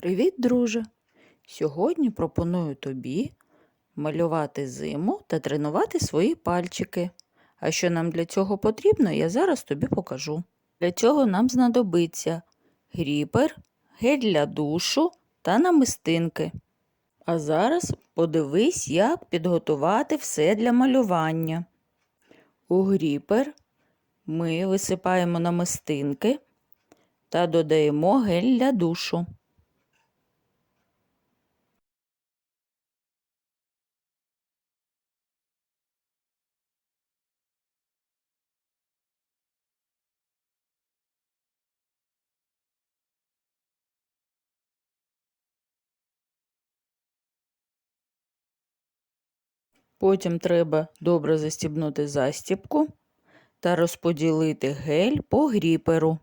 Привіт, друже! Сьогодні пропоную тобі малювати зиму та тренувати свої пальчики. А що нам для цього потрібно, я зараз тобі покажу. Для цього нам знадобиться гріпер, гель для душу та намистинки. А зараз подивись, як підготувати все для малювання. У гріпер ми висипаємо намистинки та додаємо гель для душу. Потім треба добре застібнути застібку та розподілити гель по гріперу.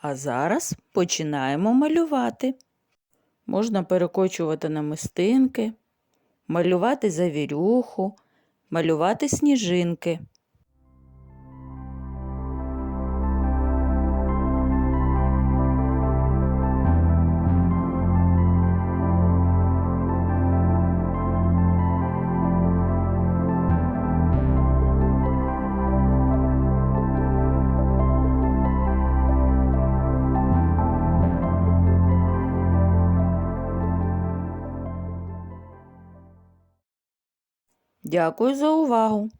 А зараз починаємо малювати. Можна перекочувати намистинки, малювати завірюху, малювати сніжинки. Дякую за увагу!